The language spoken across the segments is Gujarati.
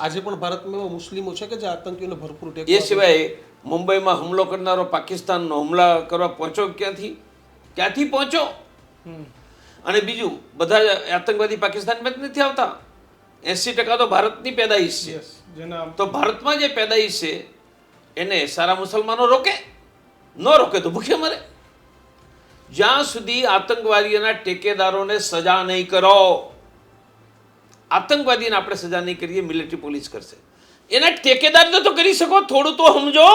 આજે પણ ભારતમાં એવા મુસ્લિમો છે કે જે આતંકીઓને ભરપૂર ટેકો એ સિવાય મુંબઈમાં હુમલો કરનારો પાકિસ્તાનનો હુમલા કરવા પહોંચો ક્યાંથી? ક્યાંથી પહોંચો અને બીજું બધા આતંકવાદી પાકિસ્તાનમાં જ નથી આવતા? એંસી ટકા તો ભારતની પેદાઈશ છે. તો ભારતમાં જે પેદાઈશ છે એને સારા મુસલમાનો રોકે? ન રોકે તો ભૂખે મરે. જ્યાં સુધી આતંકવાદીઓના ટેકેદારોને સજા નહીં કરો. આતંકવાદીને આપણે સજા નહીં કરીએ મિલિટરી પોલીસ કરશે. એના ટેકેદારને તો કરી શકો થોડું તો સમજો.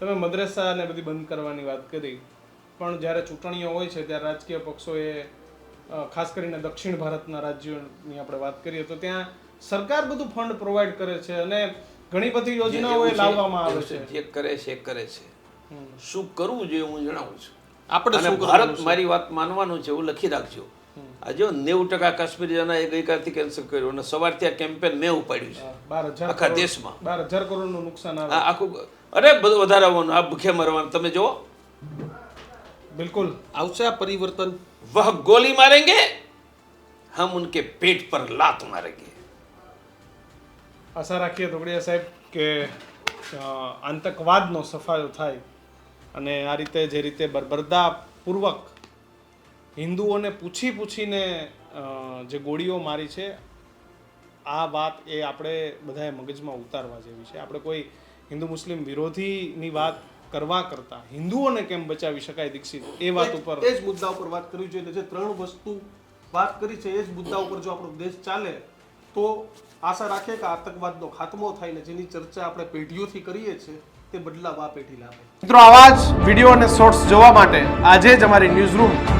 તમે મદ્રસા ને બધી બંધ કરવાની વાત કરી પણ જ્યારે ચૂંટણીઓ હોય છે ત્યારે રાજકીય પક્ષોએ ખાસ કરીને દક્ષિણ ભારતના રાજ્યોની આપણે વાત કરીએ તો ત્યાં સરકાર બધું ફંડ પ્રોવાઈડ કરે છે અને ઘણી બધી યોજનાઓ એ લાવવામાં આવે છે જે કરે છે કરે છે. હમ. શું કરવું જોઈએ હું જણાવું છું. આપણે ભારત મારી વાત માનવાનું છે એવું લખી રાખજો. આજે નેવું ટકા કાશ્મીરીઓના એ ગઈકાલથી કેન્સલ કર્યું અને સવારથી આ કેમ્પેન મેં ઉપાડ્યું છે. બાર હજાર આખા દેશમાં. બાર હજાર કરોડનું નુકસાન આવે. આખું અરે બધું વધારે આવવાનું આ ભૂખે મરવાનું. તમે જુઓ. બિલકુલ. આવશે આ પરિવર્તન? વહ ગોલી મારેંગે હમ ઉનકે પેટ પર લાત મારેંગે. આશા રાખીએ ધોગડિયા સાહેબ કે આતંકવાદનો સફાયો થાય અને આ રીતે જે રીતે બરબરદા પૂર્વક હિન્દુઓને પૂછી પૂછીને જે ગોળીઓ મારી છે આ વાત એ આપણે બધાએ મગજમાં ઉતારવા જેવી છે. આપણે કોઈ હિન્દુ મુસ્લિમ વિરોધીની વાત કરવા કરતા હિન્દુઓને કેમ બચાવી શકાય દીક્ષિત? એ વાત ઉપર એ જ મુદ્દા ઉપર વાત કરવી જોઈએ. જે ત્રણ વસ્તુ વાત કરી છે એ જ મુદ્દા ઉપર જો આપણો દેશ ચાલે તો આશા રાખે કે આતંકવાદનો ખાત્મો થાય ને જેની ચર્ચા આપણે પેઢીઓથી કરીએ છીએ તે બદલાવ આ પેઢી લાવે મિત્રો આવા જ વીડિયો અને શોર્ટ્સ જોવા માટે આજે જ અમારી ન્યૂઝ રૂમ